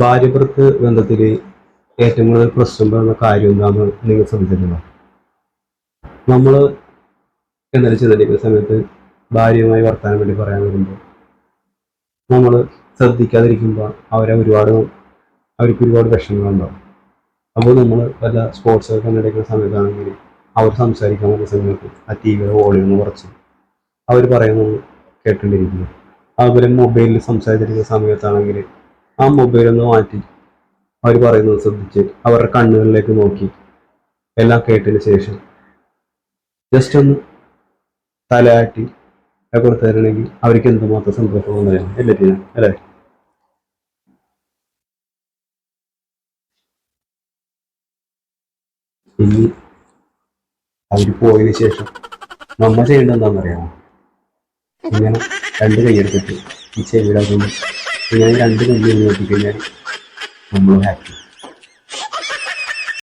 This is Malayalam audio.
ഭാര്യഭർത്ത് ബന്ധത്തിൽ ഏറ്റവും കൂടുതൽ പ്രശ്നം പറയുന്ന കാര്യം എന്താണെന്ന് നിങ്ങൾ ശ്രദ്ധിച്ചിട്ടുണ്ടോ? നമ്മൾ എന്നാലും ചിന്തിക്കുന്ന സമയത്ത് ഭാര്യയുമായി വർത്താനം വേണ്ടി പറയാൻ വരുമ്പോൾ നമ്മൾ ശ്രദ്ധിക്കാതിരിക്കുമ്പോൾ അവരെ ഒരുപാട് അവർക്ക് ഒരുപാട് വിഷമങ്ങളുണ്ടാവും അപ്പോൾ നമ്മൾ വല്ല സ്പോർട്സ് ഒക്കെ കണ്ടെടുക്കുന്ന സമയത്താണെങ്കിൽ അവർ സംസാരിക്കാൻ വന്ന സമയത്ത് ആ ടി വിയുടെ വോളിയം കുറച്ച് അവർ പറയുന്നത് കേട്ടുകൊണ്ടിരിക്കുന്നു അതുപോലെ മൊബൈലിൽ സംസാരിച്ചിരിക്കുന്ന സമയത്താണെങ്കിൽ ആ മൊബൈൽ ഒന്ന് മാറ്റി. അവർ പറയുന്നത് ശ്രദ്ധിച്ച് അവരുടെ കണ്ണുകളിലേക്ക് നോക്കി. എല്ലാം കേട്ടതിന് ശേഷം ജസ്റ്റ് ഒന്ന് തലയാട്ടി കൊടുത്തു തരണമെങ്കിൽ അവർക്ക് എന്തുമാത്രം സന്തോഷം വന്നതാണ് ടീന? അല്ലേ? ഇനി അവർ പോയതിന് ശേഷം നമ്മ ചെയ്യേണ്ടത് എന്താണെന്നറിയാമോ? ഇങ്ങനെ രണ്ട് കൈയെടുത്തിട്ട് ഈ ചെവിയുടെ ഇങ്ങനെ രണ്ട് കമ്പനി നോക്കിക്കഴിഞ്ഞാൽ നമ്മൾ ഹാപ്പി